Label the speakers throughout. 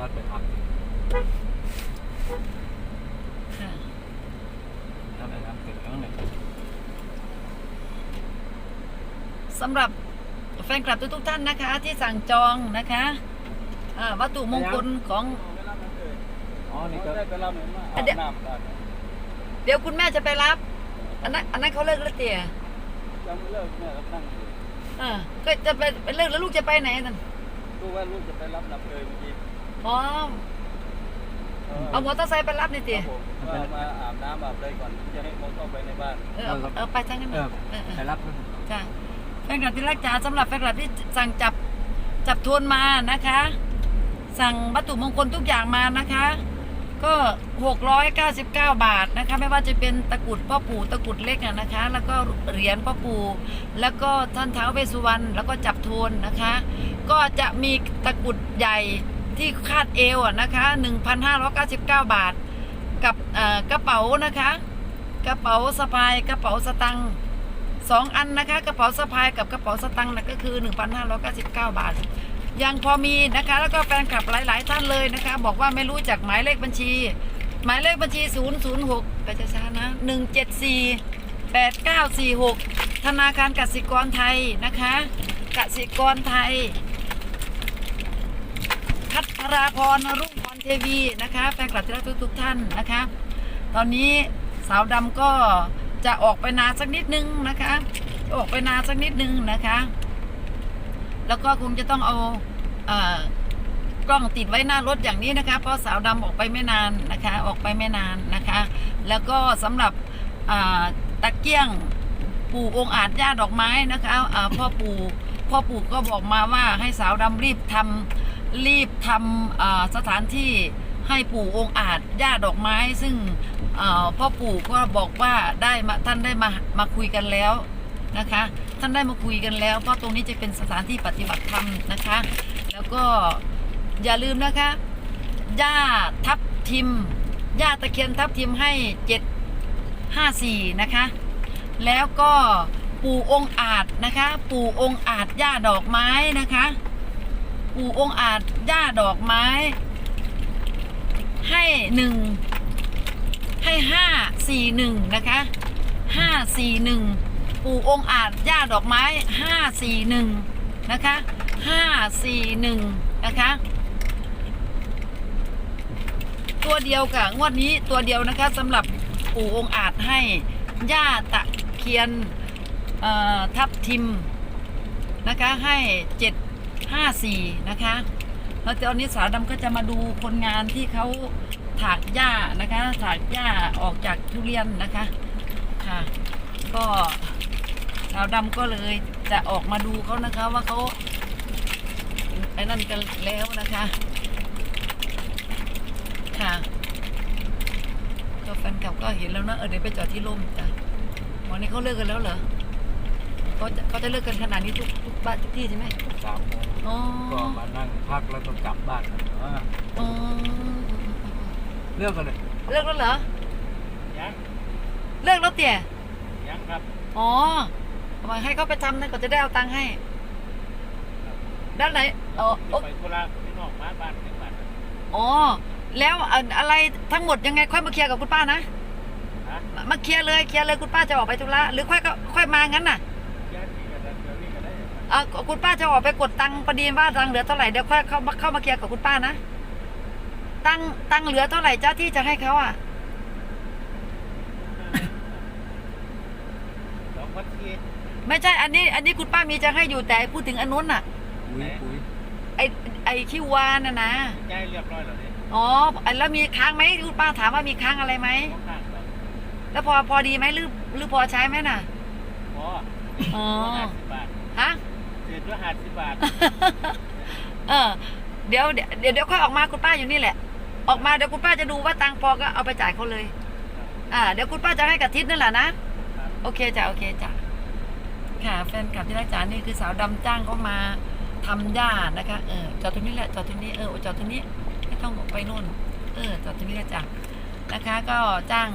Speaker 1: ทัดไปพัก
Speaker 2: ค่ะ
Speaker 1: นั่นแหละครับถึงแล้วเนี่ย
Speaker 2: สำหรับแฟนคลับทุกๆท่านนะคะ ที่สั่งจองนะคะเอ่อวัตถุมงคลของ
Speaker 1: อ๋อ นี่ก็
Speaker 3: ได้ไปรับมา
Speaker 2: อะเดี๋ยว
Speaker 3: น้ำกัน
Speaker 2: เดี๋ยวคุณแม่จะไปรับ อันนั้นอันนั้นเขาเลิกแล้วเตี๋ย
Speaker 3: ยังไม่เลิกแม่รับนั่งอยู่
Speaker 2: เออก็จะไปไปเลิกแล้วลูกจะไปไหนนั่น
Speaker 3: ดูว่าลูกจะไปรับน้ำเลยเมื่อกี้
Speaker 2: อ๋อเอามอเตอร์ไซค์ไปรับนี่
Speaker 3: ค
Speaker 2: เตี๋ย
Speaker 3: รับผมก็มาอาบน้ำอาบอะไรก่อนจะให้โมเข้าไปในบ้าน
Speaker 2: เออเอาเอาไปทางนั้น
Speaker 1: เอ
Speaker 2: นะ
Speaker 1: อ
Speaker 2: เออเออ
Speaker 1: ไปรับ
Speaker 2: จ้ะแฟนคลับที่รักจ๋าสำหรับแฟนคลับที่สั่งจับจับโทนมานะคะ สั่งวัตถุมงคลทุกอย่างมานะคะ ก็ 699 บาทนะคะ ไม่ว่าจะเป็นตะกรุดพ่อปู่ตะกรุดเล็กอะนะคะ แล้วก็เหรียญพ่อปู่แล้วก็ท่านท้าวเวสสุวรรณแล้วก็จับโทนนะคะ ก็จะมีตะกรุดใหญ่ ที่คาดเอวอะนะคะ 1,599 บาท กับกระเป๋านะคะ กระเป๋าสะพายกระเป๋าสตังค์สองอันนะคะ กระเป๋าสะพายกับกระเป๋าสตังค์นะก็คือ 1,599 บาท ยังพอมีนะคะ แล้วก็แฟนคลับหลาย ๆ ท่านเลยนะคะ บอกว่าไม่รู้จักหมายเลขบัญชี หมายเลขบัญชี 006กระช้านะ 174 8946 ธนาคารกสิกรไทยนะคะกสิกรไทย พัทราพรรุ่งพรเทวีนะคะแฟนคลับที่รักทุกๆท่านนะคะ ตอนนี้สาวดำก็จะออกไปนาสักนิดนึงนะคะจะออกไปนาสักนิดนึงนะคะ แล้วก็คงจะต้องเอาเออกล้องติดไว้หน้ารถอย่างนี้นะคะ เพราะสาวดำออกไปไม่นานนะคะ ออกไปไม่นานนะคะ แล้วก็สำหรับอ่าตะเกียงปู่องอาจย่าดอกไม้นะคะอ่าพ่อปู่พ่อปู่ก็บอกมาว่าให้สาวดำรีบทำ รีบทำสถานที่ให้ปู่องค์อาจย่าดอกไม้ ซึ่งพ่อปู่ก็บอกว่าได้มาท่านได้มามาคุยกันแล้วนะคะ ท่านได้มาคุยกันแล้ว เพราะตรงนี้จะเป็นสถานที่ปฏิบัติธรรมนะคะ แล้วก็อย่าลืมนะคะย่าทับทิมย่าตะเคียนทับทิมให้เจ็ดห้าสี่นะคะ แล้วก็ปู่องค์อาจนะคะ ปู่องค์อาจย่าดอกไม้นะคะ ปู่องค์อาจย่าดอกไม้ ให้หนึ่งให้ห้าสี่หนึ่งนะคะห้าสี่หนึ่งปู่องค์อาจย่าดอกไม้ห้าสี่หนึ่งนะคะห้าสี่หนึ่งนะคะ ตัวเดียวกับงวดนี้ตัวเดียวนะคะสำหรับปู่องค์อาจให้ย่าตะเคียนเอ่อทับทิมนะคะให้เจ็ด ห้าสี่นะคะแล้วตอนนี้สาวดำก็จะมาดูคนงานที่เขาถากหญ้านะคะถากหญ้าออกจากทุเรียนนะคะค่ะ ก็สาวดำก็เลยจะออกมาดูเขานะคะว่าเขาไอ้นั่นกันแล้วนะคะค่ะก็แฟนคลับก็เห็นแล้วนะเออเดี๋ยวไปจอดที่ร่มจ้ะวันนี้เขาเลิกกันแล้วเหรอ เขาจะเขาจะเลิกกันขนาดนี้ทุกทุกบ้านทุกที่ใช่ไหม
Speaker 1: สามโมง
Speaker 2: อ๋อ
Speaker 1: ก็มานั่งพักแล้วก็กลับบ้านอ่า
Speaker 2: อ๋อ
Speaker 1: เลือกกันเลย
Speaker 2: เลิกแล้วเหรอ
Speaker 3: ยัง
Speaker 2: เลิกแล้วเตี่ย
Speaker 3: ยังครับ
Speaker 2: อ๋อทำไมให้เขาไปทำนะก็จะได้เอาตังค์ให้ ด้านไหนอ๋อ
Speaker 3: จะไปธุระที่นอกบ้านบ้านที่บ้าน
Speaker 2: อ๋อแล้วอันอะไรทั้งหมดยังไงค่อยมาเคลียร์กับคุณป้านะ
Speaker 3: ฮะ
Speaker 2: มามาเคลียร์เลยเคลียร์เลยคุณป้าจะออกไปธุระหรือค่อยก็ค่อยมางั้นน่ะ
Speaker 3: ญาติพี่กันเดี๋ยวนี้ก็ได้
Speaker 2: เออคุณป้าจะออกไปกดตังค์พอดีว่าตังค์เหลือเท่าไหร่เดี๋ยวค่อยเข้ามาเข้ามาเคลียร์กับคุณป้านะตังค์ตังค์เหลือเท่าไหร่จ้าที่จะให้เขาอะ
Speaker 3: สองพันสี่
Speaker 2: ไม่ใช่อันนี้ อันนี้คุณป้ามีจะให้อยู่แต่พูดถึงอันนู้นน่ะ
Speaker 1: ปุ๋ยปุ๋ย
Speaker 2: ไอไอคิววานน่ะนะ
Speaker 3: ใจเรียบร้อยแล้วเนี่ย
Speaker 2: อ๋อแล้วมีค้างไหมคุณป้าถามว่ามีค้างอะไรไหม
Speaker 3: ข้างๆครับ
Speaker 2: แล้วพอพอดีไหมหรือหรือพอใช้ไหมน่ะ
Speaker 3: พอ
Speaker 2: อ๋อ
Speaker 3: ห้าสิบบาท
Speaker 2: ฮะ
Speaker 3: เศษด้วยห้าสิบบาท
Speaker 2: เออ เดี๋ยวเดี๋ยวเดี๋ยวเดี๋ยวค่อยออกมาคุณป้าอยู่นี่แหละ ออกมาเดี๋ยวคุณป้าจะดูว่าตังค์พอก็เอาไปจ่ายเขาเลย อ่า เดี๋ยวคุณป้าจะให้กับทิศนั่นแหละนะ
Speaker 3: ครับ
Speaker 2: โอเคจ้ะโอเคจ้ะค่ะแฟนคลับที่รักจ๋านี่คือสาวดำจ้างเขามาทำหญ้านะคะ เออจอดตรงนี้แหละจอดตรงนี้เออจอดตรงนี้ไม่ต้องออกไปนู่น เออจอดตรงนี้แหละจ้ะนะคะ ก็จ้าง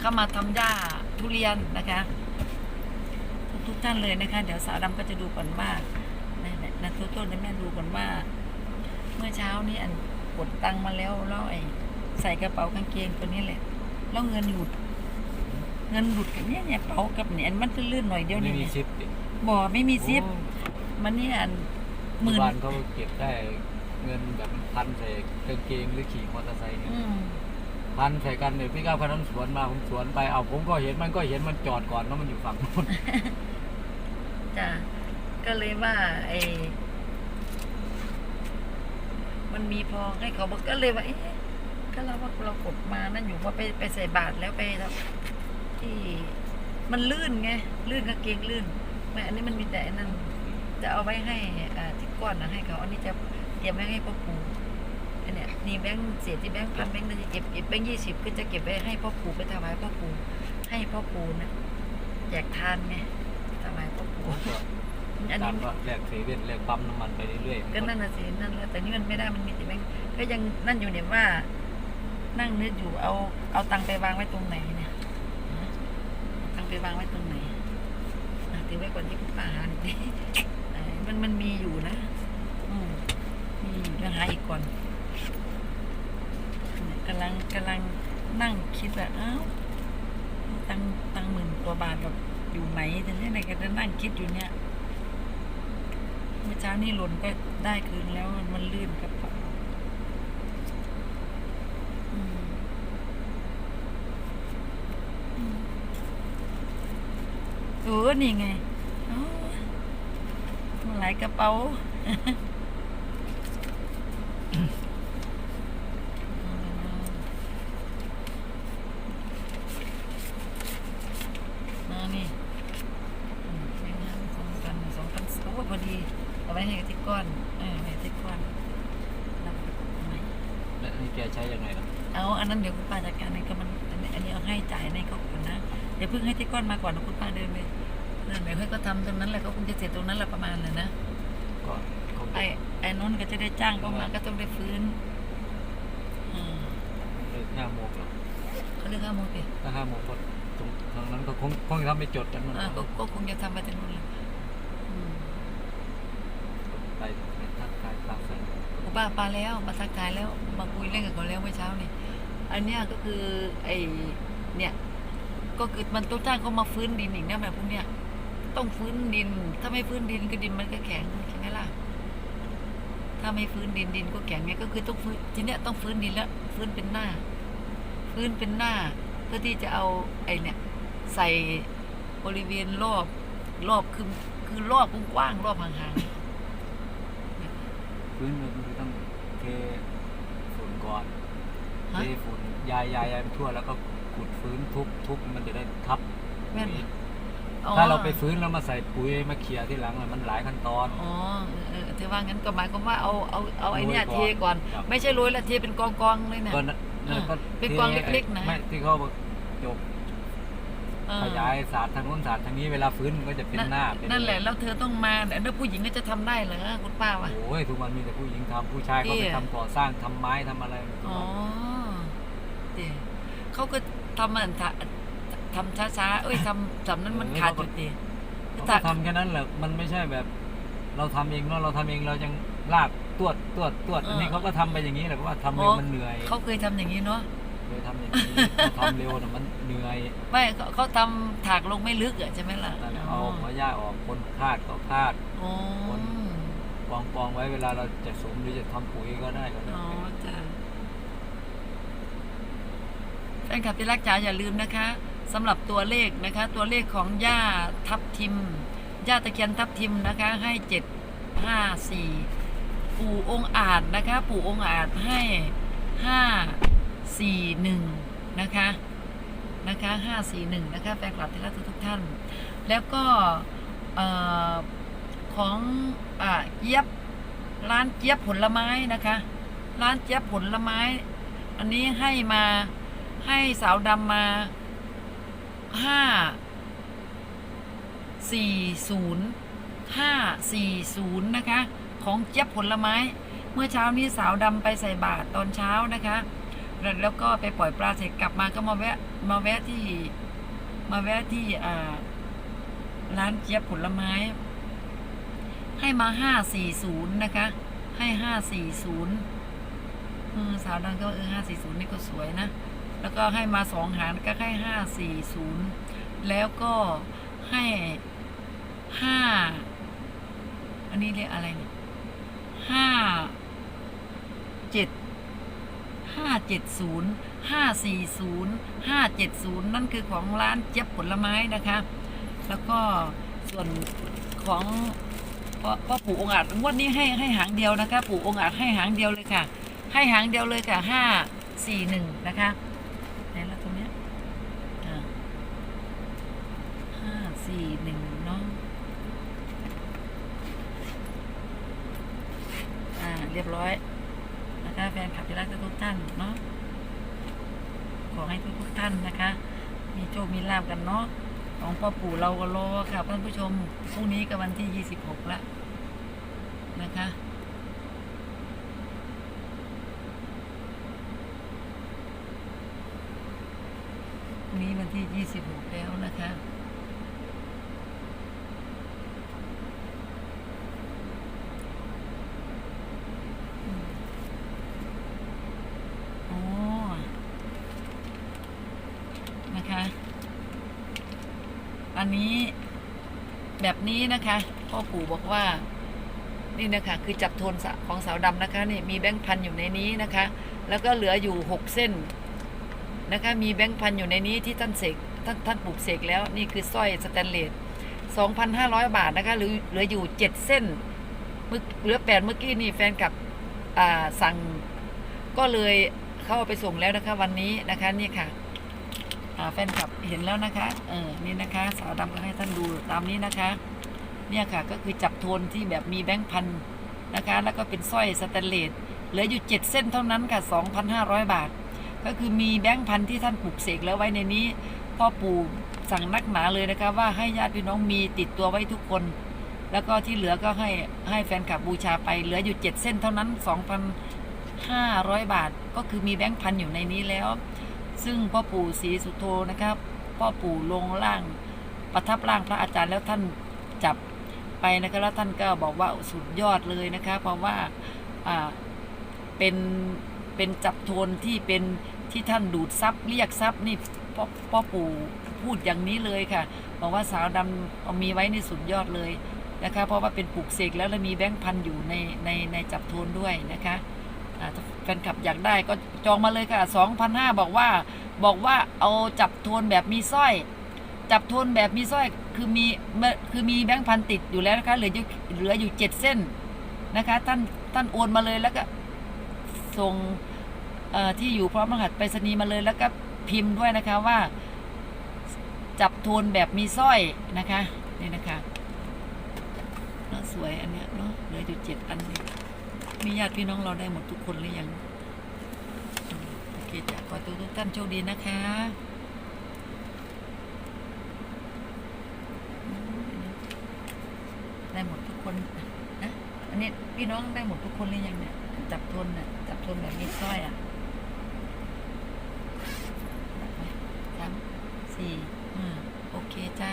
Speaker 2: เข้ามาทำหญ้าทุเรียนนะคะ ทุกทุกๆท่านเลยนะคะ เดี๋ยวสาวดำก็จะดูก่อนว่าในในในตัวต้นในแม่ดูก่อนว่า เมื่อเช้านี้อันกดตังค์มาแล้วแล้วไอ้ใส่กระเป๋ากางเกงตัวนี้แหละ แล้วเงินหลุด เงินหลุดกับเนี่ยเนี่ยเป๋ากับเนี่ยมันลื่นๆหน่อยเดียว
Speaker 1: ไม่
Speaker 2: นี่
Speaker 1: มี
Speaker 2: เนี่ย
Speaker 1: ซิปดิ
Speaker 2: บ่ไม่มีซิป
Speaker 1: โอ้
Speaker 2: มันเนี่ยอันห
Speaker 1: หมื่
Speaker 2: มื่
Speaker 1: น
Speaker 2: น
Speaker 1: บ้านเขาเก็บได้เงินแบบมันพันใส่กางเกงหรือขี่มอเตอร์ไซค์เนี่ย
Speaker 2: อืม
Speaker 1: พันใส่กันเนี่ยพี่ก้าวคันนั้นสวนมาผมสวนไปเอาผมก็เห็นมันก็เห็นมันจอดก่อนแล้วมันอยู่ฝั่งนู้น
Speaker 2: จ้ะ ก็เลยว่าไอ้มันมีพอให้เขาบอกก็เลยว่าเอ๊ะก็เราว่าเรากดมานั่นอยู่ว่าไปไปใส่บาทแล้วไปที่มันลื่นไงลื่นกางเกงลื่นไม่อันนี้มันมีแต่นั่นจะเอาไว้ให้อ่าที่ก้อนนะให้เขาอันนี้จะเก็บไว้ให้พ่อปู่อันเนี้ยนี่แบงค์เศษที่แบงค์พันแบงค์นึงจะเก็บเก็บแบงค์ยี่สิบก็จะเก็บไว้ให้พ่อปู่ไปถวายพ่อปู่ให้พ่อปู่นะแจกทานไงถวายพ่อปู่ อัน
Speaker 1: ตา
Speaker 2: นี้
Speaker 1: มก็แลกเซเว่นแลกปั๊มน้ำมันไปเรื่อยๆ
Speaker 2: ก็นั่นน่ะสินั่นแหละแต่นี่มันไม่ได้มันมีแต่แบงค์ก็ยังนั่นอยู่เนี่ยว่า นั่งนึกอยู่เอาเอาตังค์ไปวางไว้ตรงไหนเนี่ยฮะเอาตังค์ไปวางไว้ตรงไหนอะถือไว้ก่อนที่คุณป้าหาหน่อยดิเอ้ยมันมันมีอยู่นะอืมมีอยู่เดี๋ยวหาอีกก่อนเนี่ยกำลังกำลังนั่งคิดว่าอ้าวตังค์ตังค์หมื่นกว่าบาทแบบอยู่ไหนแต่เนี่ยไหนก็จะนั่งคิดอยู่เนี่ยเมื่อเช้านี่หล่นก็ได้คืนแล้วมันลื่นกระเป๋าอืมอืมเออนี่ไงหลายกระเป๋านี่อืมไม่งานสองพันสองพันโอ้ยพอดี เอาไว้ให้ กระติกก้อนเออให้กระติกก้อนแล้วก็เอาไหน
Speaker 1: แล้วนี่แกใช้ยังไงล่ะ
Speaker 2: เอาอันนั้นเดี๋ยวคุณป้าจัดการให้ก็มันอันนี้อันนี้เอาให้จ่ายในก็ก่อนนะอย่าเพิ่งให้ที่ก้อนมาก่อนนะคุณป้าเดินไปเดินไปให้ก็ทำตรงนั้นแหละก็คงจะเสร็จตรงนั้นแหละประมาณเลยนะ
Speaker 1: ก็เขา
Speaker 2: ไอ้ไอ้นู้นก็จะได้จ้างก็มาก็ต้องได้ฟื้นอืม
Speaker 1: เลิกห้าโมงหรอ
Speaker 2: เขาเรียกห้าโมงสิ
Speaker 1: ถ้าห้าโมงก็ตรงทางนั้นก็คงคงทำไปจดกันนั่น
Speaker 2: อ่า
Speaker 1: แหละ
Speaker 2: ก็ก็คงจะทำไปถึงนู้นเลยอืม
Speaker 1: ไปไปทักทายตามแสง
Speaker 2: คุณ ป้าปาแล้วมาทักทายแล้วมาคุยเล่นกับเขาแล้วเมื่อเช้านี่อันเนี้ยก็คือไอ้เนี่ยก็คือมันต้องจ้างเขามาฟื้นดินอีกนะแบบพวกเนี้ยต้องฟื้นดิน ถ้าไม่ฟื้นดินก็ดินมันก็แข็งใช่ไหมล่ะถ้าไม่ฟื้นดินดินก็แข็งไงก็คือต้องฟื้นทีเนี้ยต้องฟื้นดินแล้วฟื้นเป็นหน้า ฟื้นเป็นหน้า เพื่อที่จะเอาไอ้เนี่ย ใส่บริเวณรอบรอบคือคือรอบกว้างๆรอบห่างๆ
Speaker 1: พื้นมันคือต้องเทฝุ่นก่อน
Speaker 2: ฮะ
Speaker 1: เทฝุ่นยายยายยายไปทั่วแล้วก็ขุดฟื้นทุบทุบมันจะได้ทับ
Speaker 2: แม่น
Speaker 1: ปุ๋ย
Speaker 2: อ๋อ
Speaker 1: ถ้าเราไปฟื้นแล้วมาใส่ปุ๋ยมาเคลียร์ที่หลังอะมันหลายขั้นตอน
Speaker 2: อ๋อเออเออเธอว่างั้นก็หมายความว่าเอาเอาเอาไอ้เนี่ย
Speaker 1: โร
Speaker 2: เท
Speaker 1: ยก่อน
Speaker 2: ก่อน
Speaker 1: ครับ
Speaker 2: ไม่ใช่โรยแล้วเทเป็นกองกองๆเลยเนี่ย
Speaker 1: ก็นั่นนั่นก็
Speaker 2: เป็นกวางเล็กๆนะ
Speaker 1: ไม่ที่เขาบอกจบ
Speaker 2: เออ
Speaker 1: ขยายศาสตร์ทางโน้นศาสตร์ทางนี้เวลาฟื้นมันก็จะเป็นหน้าเป็น
Speaker 2: นั่นแหละแล้วเธอต้องมาแล้วผู้หญิงก็จะทำได้เหรอคุณป้าวะ
Speaker 1: โอ้ยทุกวันมีแต่ผู้หญิงทำผู้ชายเขา
Speaker 2: เตี้
Speaker 1: ไป
Speaker 2: ย
Speaker 1: ทำก่อสร้างทำไม้ทำอะไรทุก
Speaker 2: อ๋อ
Speaker 1: วัน
Speaker 2: เดี๋ยวเขาก็ทำมันทะทำช้าๆเอ้ยทำสำนั้นมันขาดจุดเดียว
Speaker 1: เขาก็ทำแค่นั้นแหละมันไม่ใช่แบบ เราทำเองเนาะเราทำเองเรายังลากตวดตวดตวดอันนี้เขาก็ทำไปอย่างนี้แหละเพราะว่าทำเร็วมันเหนื่อย
Speaker 2: เขาเคยทำอย่างนี้เนาะ
Speaker 1: เคยทำอย่างนี้พอทำเร็วน่ะมันเหนื่อย
Speaker 2: ไม่เขาเขาทำถากลงไม่ลึกอะใช่ไหมล่ะ
Speaker 1: นั่นแหละเอาหัวหญ้าออกคนคาดก็คาด
Speaker 2: อ๋อ
Speaker 1: กองกองไว้เวลาเราจะสุมหรือจะทำปุ๋ยก็ได้ก็ได้
Speaker 2: อ๋อจ้ะแฟนคลับที่รักจ๋าอย่าลืมนะคะสำหรับตัวเลขนะคะ ตัวเลขของย่าทับทิมย่าตะเคียนทับทิมนะคะ ให้เจ็ดห้าสี่ปู่องค์อาจนะคะ ปู่องค์อาจให้ห้า สี่หนึ่งนะคะ นะคะห้าสี่หนึ่งนะคะ แฟนคลับที่รักทุกท่าน แล้วก็ของอเจี๊ยบร้านเจี๊ยบผลไม้นะคะ ร้านเจี๊ยบผลไม้ อันนี้ให้มาให้สาวดำมาห้าสี่ศูนย์ห้าสี่ศูนย์นะคะ ของเจี๊ยบผลไม้ เมื่อเช้านี้สาวดำไปใส่บาตรตอนเช้านะคะ แล้วก็ไปปล่อยปลาเสร็จกลับมาก็มาแวะ มาแวะที่ มาแวะที่อ่าร้านเจี๊ยบผลไม้ ให้มาห้าสี่ศูนย์นะคะ ให้ห้าสี่ศูนย์สาวดังก็เออห้าสี่ศูนย์นี่ก็สวยนะ แล้วก็ให้มาสองหางก็ให้ห้าสี่ศูนย์แล้วก็ให้ห้าอันนี้เรียกอะไรเนี่ยห้าเจ็ด ห้าเจ็ดศูนย์ห้าสี่ศูนย์ห้าเจ็ดศูนย์นั่นคือของร้านเจี๊ยบผลไม้นะคะ แล้วก็ส่วนของพ่อปู่องอาจงวดนี้ให้ให้หางเดียวนะคะ ปู่องอาจให้หางเดียวเลยค่ะ ให้หางเดียวเลยค่ะห้าสี่หนึ่งนะคะไหนละตรงเนี้ยห้าสี่หนึ่งเนาะอ่าเรียบร้อย นะคะแฟนคลับที่รักทุกท่านเนาะขอให้ทุกทุกๆท่านนะคะ มีโชคมีลาบกันเนาะของพ่อปู่เราก็รอค่ะท่านผู้ชมพรุ่งนี้ก็วันที่ยี่สิบหกแล้วนะคะนนี้วันที่ 26 แล้วนะคะ อืมอ๋อ นะคะ อั นนี้ แบบนี้นะคะพ่อปู่บอกว่า นี่นะคะ คือจับโทนของสาวดำนะคะนี่มีแบงค์พันอยู่ในนี้นะคะ แล้วก็เหลืออยู่6เส้นนะคะ มีแบงค์พันอยู่ในนี้ที่ท่านเสกท่านท่านปลูกเสกแล้วนี่คือสร้อยสแตนเลส2,500 บาทนะคะหรือเหลืออยู่ 7 เส้นเมื่อเหลือ8เมื่อกี้นี่แฟนกับสั่งก็เลยเข้าไปส่งแล้วนะคะวันนี้นะคะนี่ค่ะ แฟนคลับเห็นแล้วนะคะ เออ นี่นะคะ สาวดำก็ให้ท่านดูตามนี้นะคะ เนี่ยค่ะ ก็คือจับโทนที่แบบมีแบงค์พันนะคะ แล้วก็เป็นสร้อยสแตนเลส เหลืออยู่ 7 เส้นเท่านั้นค่ะ 2,500 บาท ก็คือมีแบงค์พันที่ท่านปลูกเสกแล้วไว้ในนี้ พ่อปู่สั่งนักหนาเลยนะคะว่าให้ญาติพี่น้องมีติดตัวไว้ทุกคน แล้วก็ที่เหลือก็ให้ให้แฟนคลับบูชาไป เหลืออยู่ 7 เส้นเท่านั้น 2,500 บาท ก็คือมีแบงค์พันอยู่ในนี้แล้ว ซึ่งพ่อปู่ศรีสุโธนะครับ พ่อปู่ลงล่าง ประทับร่างพระอาจารย์แล้วท่านจับไปนะคะแล้วท่านก็บอกว่าสุดยอดเลยนะคะเพราะว่าเป็นเป็นจับโทนที่เป็นที่ท่านดูดซับเรียกซับนี่พ่อพ่อปู่พูดอย่างนี้เลยค่ะบอกว่าสาวดำเอามีไว้ในสุดยอดเลยนะคะเพราะว่าเป็นปลูกเสกแล้วแล้วมีแบงค์พันอยู่ในในในจับโทนด้วยนะคะ ฟนคลับอยากได้ก็จองมาเลยค่ะ2,500บอกว่า บอกว่าเอาจับโทนแบบมีสร้อย จับโทนแบบมีสร้อยคือมีคือมีแบงค์พันติดอยู่แล้วนะคะเหลืออยู่เหลืออยู่เจ็ดเส้นนะคะ ท่านท่านโอนมาเลยแล้วก็ส่งเอ่อที่อยู่พร้อมรหัสไปรษณีย์มาเลยแล้วก็พิมพ์ด้วยนะคะว่า จับโทนแบบมีสร้อยนะคะนี่นะคะเนาะสวยอันเนี้ยเนาะเหลืออยู่เจ็ดอันนี้ มีญาติพี่น้องเราได้หมดทุกคนหรือยังโอเคจ้ะขอตัวทุกท่านโชคดีนะคะได้หมดทุกคนนะอันนี้พี่น้องได้หมดทุกคนหรือยังเนี่ยจับทนน่ะจับทนแบบมีสร้อยอะสามสี่ห้าโอเคจ้า